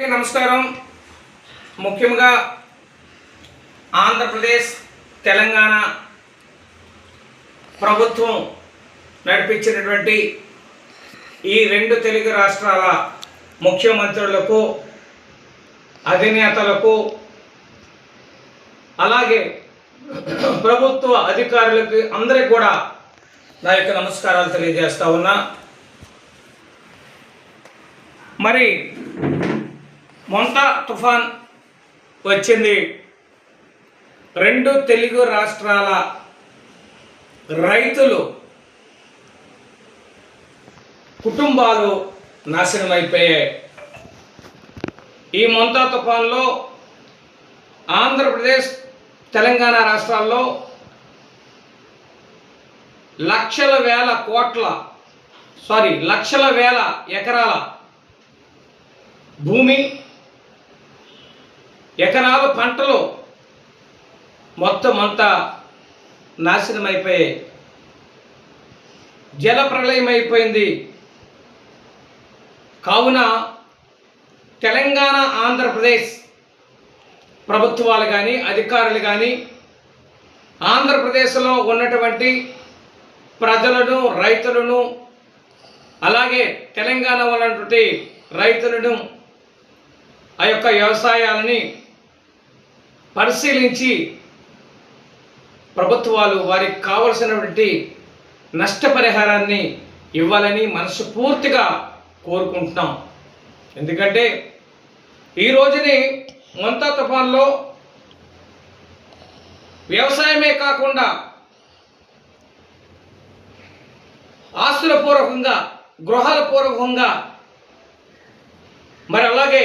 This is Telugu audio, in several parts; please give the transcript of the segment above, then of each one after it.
అందరికీ నమస్కారం. ముఖ్యంగా ఆంధ్రప్రదేశ్ తెలంగాణ ప్రభుత్వం నడిపించినటువంటి ఈ రెండు తెలుగు రాష్ట్రాల ముఖ్యమంత్రులకు అధినేతలకు అలాగే ప్రభుత్వ అధికారులకు అందరికి కూడా నా యొక్క నమస్కారాలు తెలియజేస్తా ఉన్నా. మరి మొంత తుఫాన్ వచ్చింది. రెండు తెలుగు రాష్ట్రాల రైతులు కుటుంబాలు నాశనం అయిపోయాయి ఈ మొంతా తుఫాన్లో ఆంధ్రప్రదేశ్ తెలంగాణ రాష్ట్రాల్లో లక్షల వేల కోట్ల సారీ లక్షల వేల ఎకరాల భూమి ఎకరాల పంటలు మొత్తం అంతా నాశనం అయిపోయాయి జల ప్రళయం అయిపోయింది కావున తెలంగాణ ఆంధ్రప్రదేశ్ ప్రభుత్వాలు కానీ అధికారులు కానీ ఆంధ్రప్రదేశ్లో ఉన్నటువంటి ప్రజలను రైతులను అలాగే తెలంగాణ ఉన్నటువంటి రైతులను ఆ యొక్క వ్యవసాయాలని పరిశీలించి ప్రభుత్వాలు వారికి కావలసినటువంటి నష్టపరిహారాన్ని ఇవ్వాలని మనస్ఫూర్తిగా కోరుకుంటున్నాం. ఎందుకంటే ఈ రోజుని మొంతా తుఫాన్లో వ్యవసాయమే కాకుండా ఆస్తుల పూర్వకంగా గృహాల పూర్వకంగా మరి అలాగే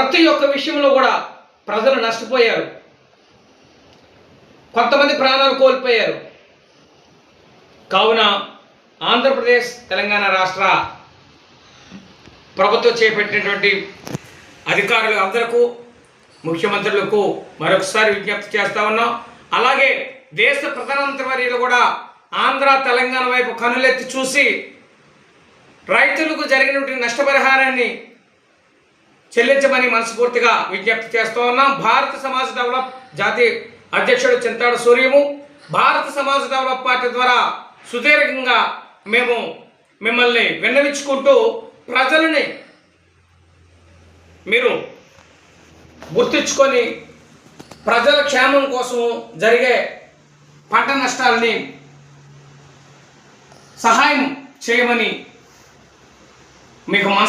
ప్రతి ఒక్క విషయంలో కూడా ప్రజలు నష్టపోయారు. కొంతమంది ప్రాణాలు కోల్పోయారు. కావున ఆంధ్రప్రదేశ్ తెలంగాణ రాష్ట్ర ప్రభుత్వం చేపట్టినటువంటి అధికారులు అందరకు ముఖ్యమంత్రులకు మరొకసారి విజ్ఞప్తి చేస్తా ఉన్నాం. అలాగే దేశ ప్రధానమంత్రి వర్యులు కూడా ఆంధ్ర తెలంగాణ వైపు కనులెత్తి చూసి రైతులకు జరిగినటువంటి నష్టపరిహారాన్ని చెల్లించమని మనస్ఫూర్తిగా విజ్ఞప్తి చేస్తూ ఉన్నాం. భారత సమాజ్ డెవలప్ జాతీయ అధ్యక్షుడు చింతాడు సూర్యము. భారత సమాజ్ డెవలప్ పార్టీ ద్వారా సుదీర్ఘంగా మేము మిమ్మల్ని విన్నవించుకుంటూ ప్రజలని మీరు గుర్తించుకొని ప్రజల క్షేమం కోసం జరిగే పంట నష్టాలని సహాయం చేయమని మీకు మనసు